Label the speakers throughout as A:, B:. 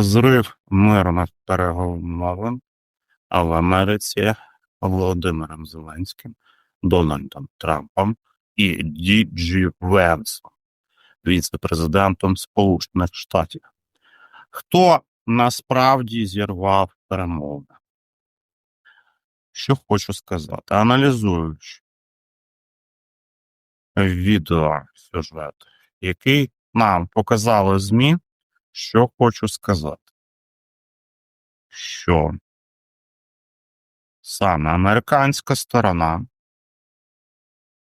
A: Зрив мирних перемовин в Америці Володимиром Зеленським, Дональдом Трампом і Ді Джі Венсом, віце-президентом Сполучених Штатів. Хто насправді зірвав перемовини? Що хочу сказати, аналізуючи відеосюжет, який нам показали ЗМІ, що хочу сказати, що саме американська сторона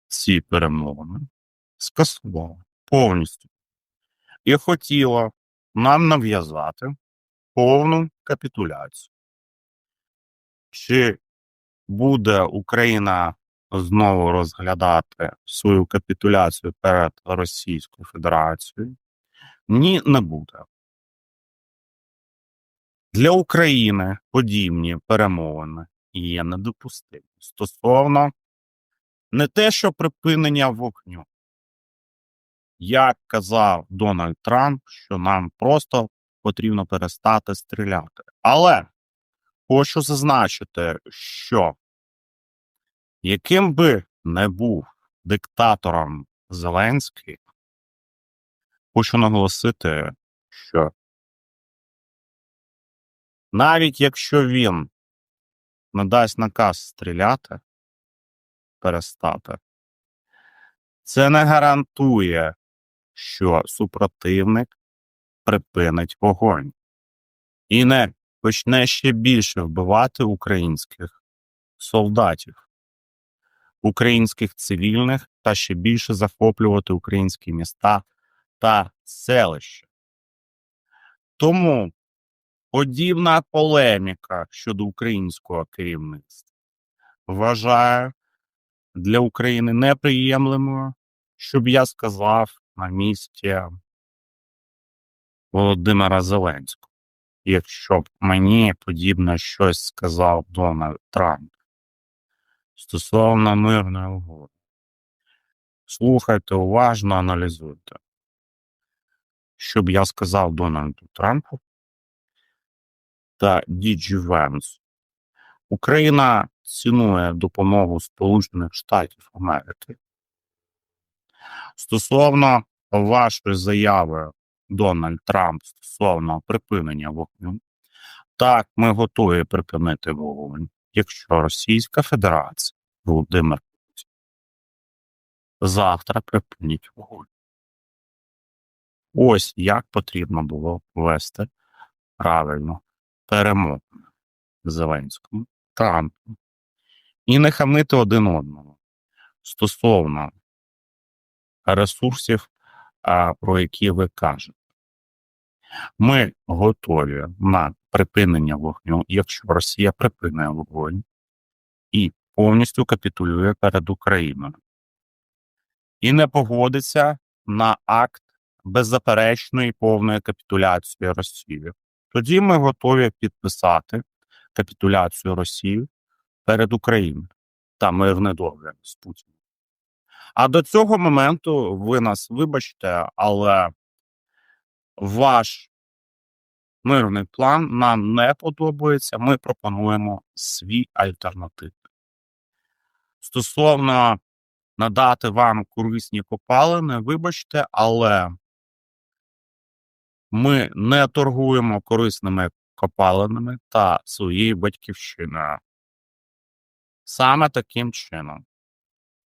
A: ці перемовини скасувала повністю і хотіла нам нав'язати повну капітуляцію. Чи буде Україна знову розглядати свою капітуляцію перед Російською Федерацією? Ні, не буде. Для України подібні перемовини є недопустимі стосовно не те, що припинення вогню. Як казав Дональд Трамп, що нам просто потрібно перестати стріляти. Але хочу зазначити, що яким би не був диктатором Зеленський, хочу наголосити, що навіть якщо він надасть наказ стріляти, перестати, це не гарантує, що супротивник припинить вогонь. І не почне ще більше вбивати українських солдатів, українських цивільних та ще більше захоплювати українські міста та селища. Тому подібна полеміка щодо українського керівництва вважаю для України неприємлемою, щоб я сказав на місці Володимира Зеленського, якщо б мені подібне щось сказав Дональд Трамп стосовно мирної угоди. Слухайте уважно, аналізуйте. Щоб я сказав Дональду Трампу та Діджі Венс. Україна цінує допомогу Сполучених Штатів Америки. Стосовно вашої заяви, Дональд Трамп, стосовно припинення вогню, так, ми готові припинити вогонь, якщо Російська Федерація, Володимир Путін, завтра припинить вогонь. Ось як потрібно було вести правильно перемовини Зеленському, Трампу і не хамити один одного стосовно ресурсів, про які ви кажете. Ми готові на припинення вогню, якщо Росія припине вогонь і повністю капітулює перед Україною і не погодиться на акт беззаперечної повної капітуляції Росії. Тоді ми готові підписати капітуляцію Росії перед Україною та мирне договір з Путіним. А до цього моменту ви нас вибачте, але ваш мирний план нам не подобається. Ми пропонуємо свій альтернатив. Стосовно надати вам корисні копалини, вибачте, але ми не торгуємо корисними копалинами та своєю батьківщиною. Саме таким чином.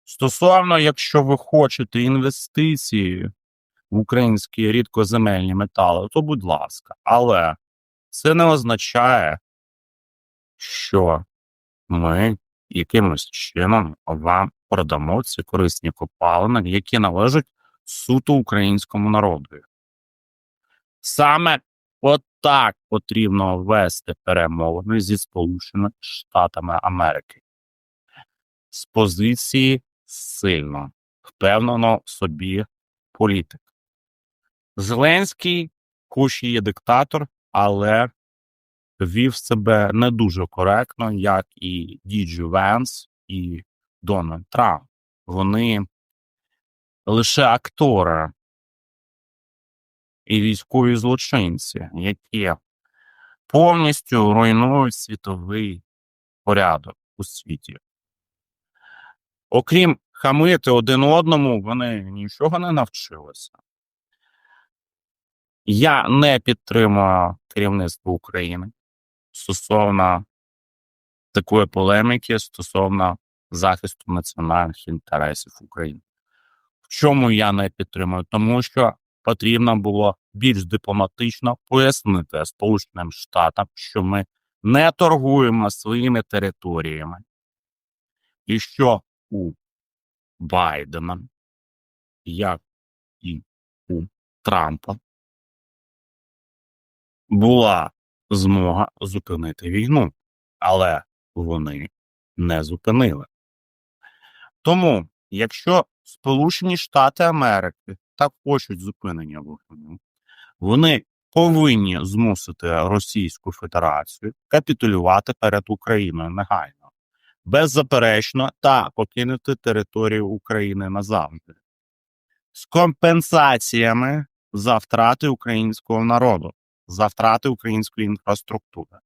A: Стосовно, якщо ви хочете інвестиції в українські рідкоземельні метали, то будь ласка, але це не означає, що ми якимось чином вам продамо ці корисні копалини, які належать суто українському народу. Саме отак потрібно вести перемовини зі Сполученими Штатами Америки з позиції сильно, впевнено в собі політик. Зеленський, хоч і є диктатор, але вів себе не дуже коректно, як і Діджі Венс і Дональд Трамп. Вони лише актори і військові злочинці, які повністю руйнують світовий порядок у світі. Окрім хамити один одному, вони нічого не навчилися. Я не підтримую керівництво України стосовно такої полеміки стосовно захисту національних інтересів України. В чому я не підтримую? Тому що потрібно було більш дипломатично пояснити Сполученим Штатам, що ми не торгуємо своїми територіями, і що у Байдена, як і у Трампа, була змога зупинити війну, але вони не зупинили. Тому, якщо Сполучені Штати Америки так хочуть зупинення вогню, вони повинні змусити Російську Федерацію капітулювати перед Україною негайно, беззаперечно та покинути територію України назавжди з компенсаціями за втрати українського народу, за втрати української інфраструктури.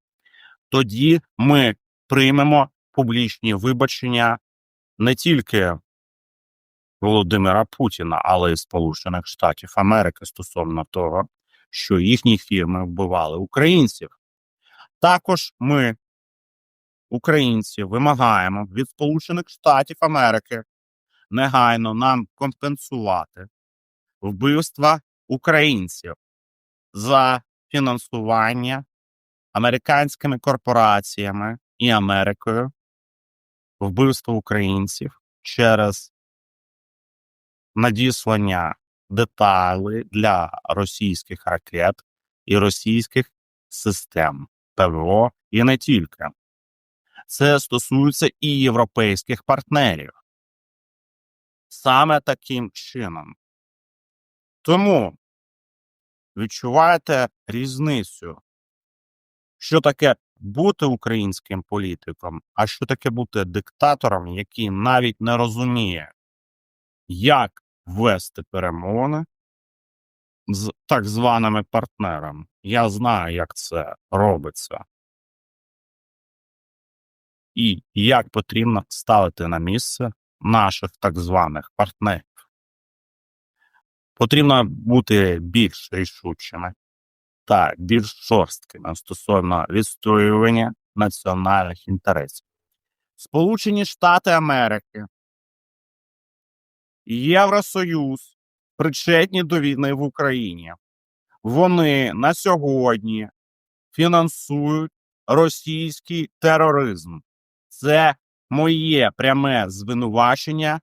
A: Тоді ми приймемо публічні вибачення не тільки Володимира Путіна, але й Сполучених Штатів Америки стосовно того, що їхні фірми вбивали українців. Також ми, українці, вимагаємо від Сполучених Штатів Америки негайно нам компенсувати вбивства українців за фінансування американськими корпораціями і Америкою вбивство українців через надіслання деталей для російських ракет і російських систем ПВО і не тільки. Це стосується і європейських партнерів. Саме таким чином. Тому відчуваєте різницю, що таке бути українським політиком, а що таке бути диктатором, який навіть не розуміє, як вести перемовини з так званими партнерами. Я знаю, як це робиться. І як потрібно ставити на місце наших так званих партнерів. Потрібно бути більш рішучими та більш жорсткими стосовно відстоювання національних інтересів. Сполучені Штати Америки, Євросоюз причетні до війни в Україні. Вони на сьогодні фінансують російський тероризм. Це моє пряме звинувачення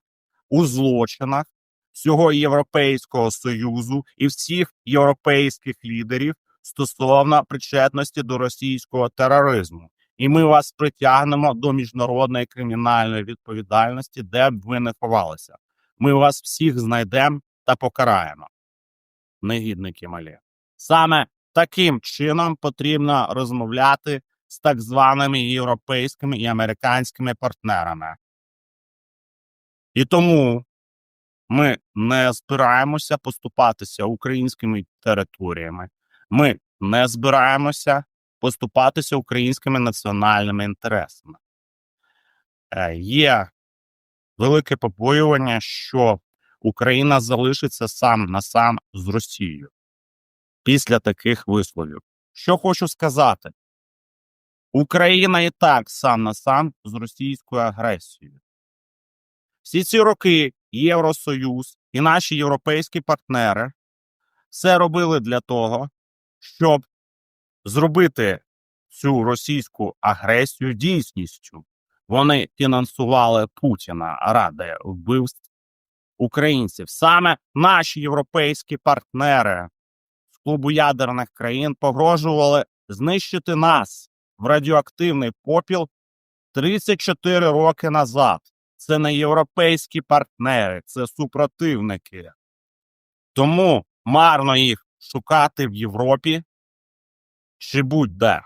A: у злочинах всього Європейського союзу і всіх європейських лідерів стосовно причетності до російського тероризму. І ми вас притягнемо до міжнародної кримінальної відповідальності, де б ви не ховалися. Ми вас всіх знайдемо та покараємо. Негідники малі. Саме таким чином потрібно розмовляти з так званими європейськими і американськими партнерами. І тому ми не збираємося поступатися українськими територіями. Ми не збираємося поступатися українськими національними інтересами. Е, Є велике побоювання, що Україна залишиться сам на сам з Росією після таких висловів. Що хочу сказати, Україна і так сам на сам з російською агресією. Всі ці роки Євросоюз і наші європейські партнери все робили для того, щоб зробити цю російську агресію дійсністю. Вони фінансували Путіна ради вбивств українців. Саме наші європейські партнери з клубу ядерних країн погрожували знищити нас в радіоактивний попіл 34 роки назад. Це не європейські партнери, це супротивники. Тому марно їх шукати в Європі чи будь-де.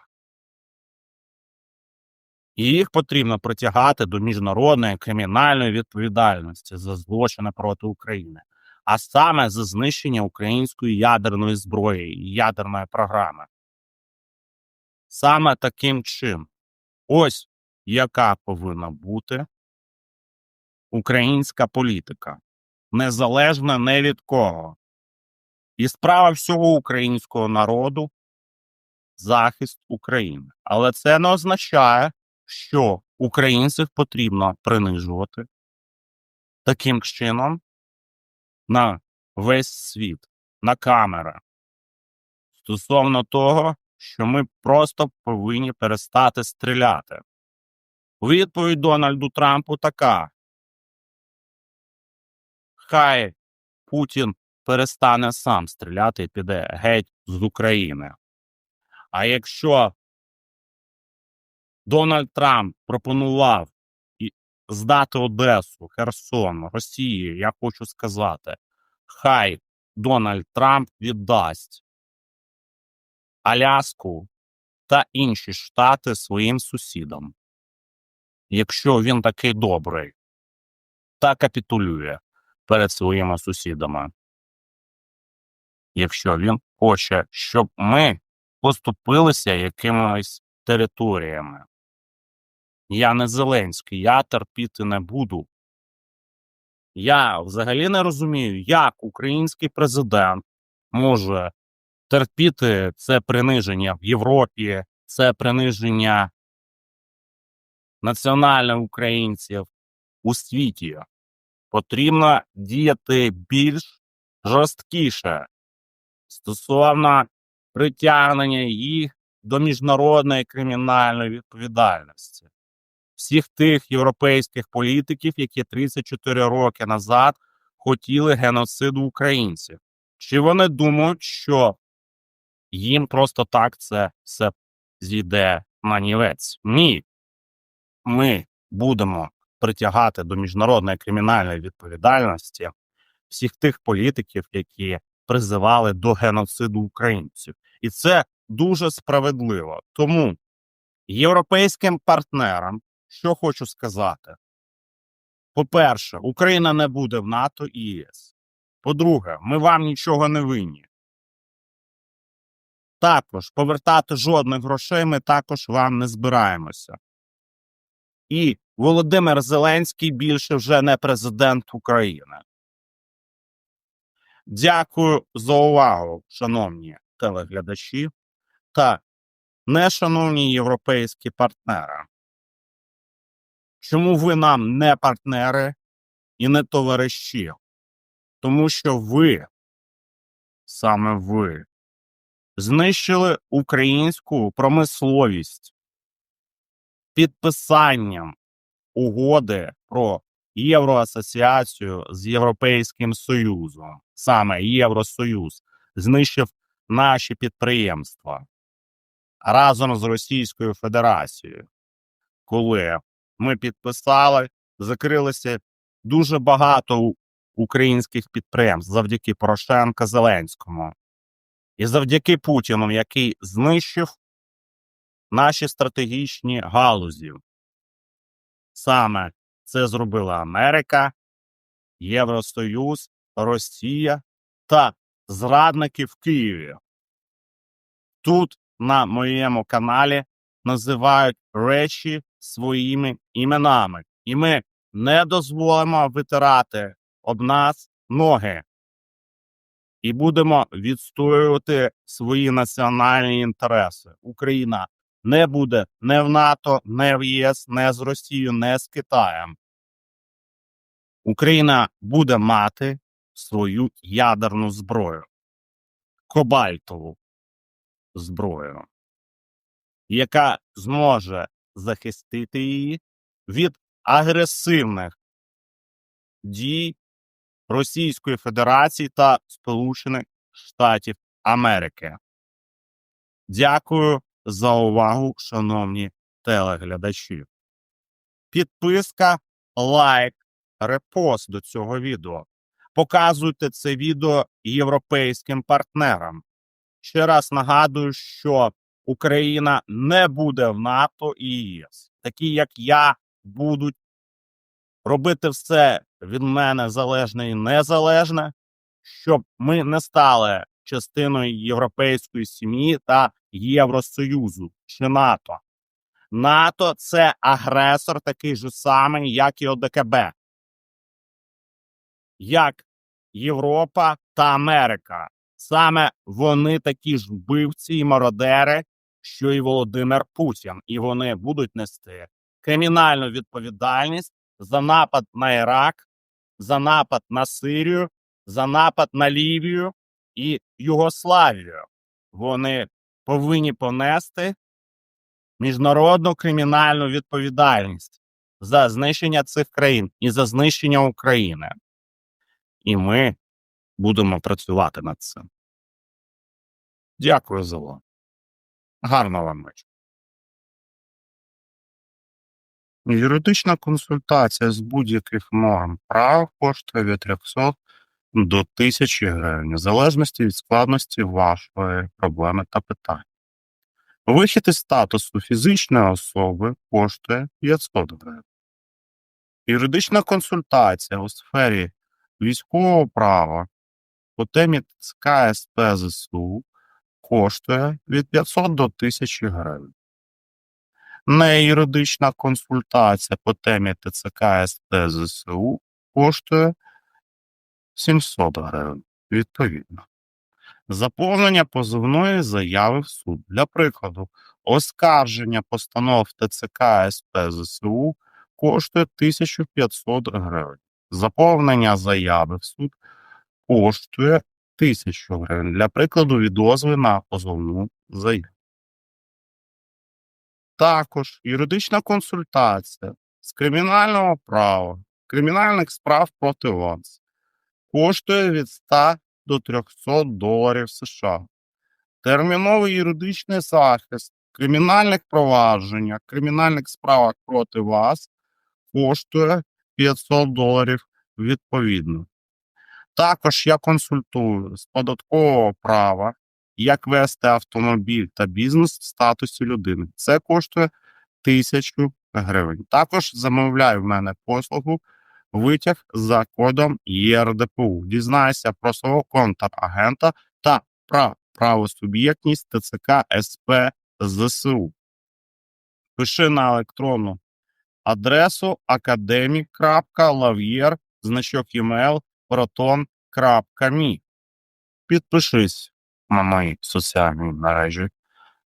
A: І їх потрібно притягати до міжнародної кримінальної відповідальності за злочини проти України. а саме за знищення української ядерної зброї і ядерної програми. Саме таким чином. Ось яка повинна бути українська політика, незалежна не від кого. І справа всього українського народу захист України. Але це не означає, що українців потрібно принижувати таким чином на весь світ, на камери. Стосовно того, що ми просто повинні перестати стріляти. Відповідь Дональду Трампу така. Хай Путін перестане сам стріляти і піде геть з України. А якщо Дональд Трамп пропонував здати Одесу, Херсон, Росії, я хочу сказати, хай Дональд Трамп віддасть Аляску та інші штати своїм сусідам. Якщо він такий добрий та капітулює перед своїми сусідами. Якщо він хоче, щоб ми поступилися якимись територіями. Я не Зеленський, я терпіти не буду. Я взагалі не розумію, як український президент може терпіти це приниження в Європі, це приниження національних українців у світі. Потрібно діяти більш жорсткіше стосовно притягнення їх до міжнародної кримінальної відповідальності. Всіх тих європейських політиків, які 34 роки назад хотіли геноциду українців. Чи вони думають, що їм просто так це все зійде на нівець? Ні. Ми будемо притягати до міжнародної кримінальної відповідальності всіх тих політиків, які призивали до геноциду українців. І це дуже справедливо. Тому європейським партнерам, що хочу сказати, по-перше, Україна не буде в НАТО і ЄС. По-друге, ми вам нічого не винні. Також повертати жодних грошей ми також вам не збираємося. І Володимир Зеленський більше вже не президент України. Дякую за увагу, шановні телеглядачі та нешановні європейські партнери. Чому ви нам не партнери і не товариші? Тому що ви, саме ви, знищили українську промисловість підписанням угоди про Євроасоціацію з Європейським Союзом, саме Євросоюз, знищив наші підприємства разом з Російською Федерацією. Коли ми підписали, закрилося дуже багато українських підприємств завдяки Порошенка Зеленському і завдяки Путіну, який знищив наші стратегічні галузі. Саме це зробила Америка, Євросоюз, Росія та зрадники в Києві. Тут на моєму каналі називають речі своїми іменами, і ми не дозволимо витирати об нас ноги. І будемо відстоювати свої національні інтереси. Україна не буде не в НАТО, не в ЄС, не з Росією, не з Китаєм. Україна буде мати свою ядерну зброю, кобальтову зброю, яка зможе захистити її від агресивних дій Російської Федерації та Сполучених Штатів Америки. Дякую за увагу, шановні телеглядачі. Підписка, лайк, репост до цього відео. Показуйте це відео європейським партнерам. Ще раз нагадую, що Україна не буде в НАТО і ЄС. Такі, як я, будуть робити все від мене залежне і незалежне, щоб ми не стали частиною європейської сім'ї та Євросоюзу чи НАТО. НАТО це агресор такий же самий, як і ОДКБ, як Європа та Америка. Саме вони такі ж вбивці і мародери, що і Володимир Путін, і вони будуть нести кримінальну відповідальність за напад на Ірак, за напад на Сирію, за напад на Лівію і Югославію. Вони повинні понести міжнародну кримінальну відповідальність за знищення цих країн і за знищення України. І ми будемо працювати над цим. Дякую за увагу. Гарного вам вечора. Юридична консультація з будь-яких норм прав коштує від 300 до 1000 гривень, в залежності від складності вашої проблеми та питань. Вихід із статусу фізичної особи коштує 500 гривень. Юридична консультація у сфері військового права по темі ТЦК СП ЗСУ коштує від 500 до 1000 гривень. Неюридична консультація по темі ТЦК СП ЗСУ коштує 700 гривень, відповідно. Заповнення позовної заяви в суд. Для прикладу, оскарження постанов ТЦК СП ЗСУ коштує 1500 гривень. Заповнення заяви в суд коштує 1000 гривень. Для прикладу, відозви на позовну заяву. Також юридична консультація з кримінального права, кримінальних справ проти вас коштує від 100 до 300 доларів США. Терміновий юридичний захист кримінальних провадженнях, кримінальних справах проти вас коштує 500 доларів відповідно. Також я консультую з податкового права, як вести автомобіль та бізнес в статусі людини. Це коштує 1000 гривень. Також замовляю в мене послугу витяг за кодом ЄРДПУ. Дізнайся про свого контрагента та про правосуб'єктність ТЦК СП ЗСУ. Пиши на електронну адресу academic.lavier, значок email proton.me. Підпишись на мої соціальні мережі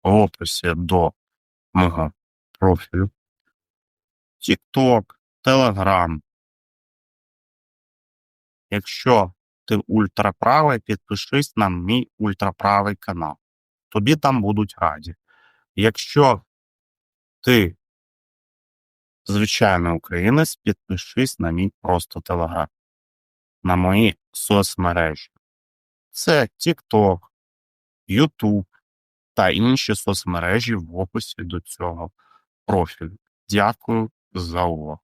A: в описі до мого профілю. TikTok, Telegram. Якщо ти ультраправий, підпишись на мій ультраправий канал. Тобі там будуть раді. Якщо ти звичайний українець, підпишись на мій просто телеграм, на мої соцмережі. Це TikTok, YouTube та інші соцмережі в описі до цього профілю. Дякую за увагу.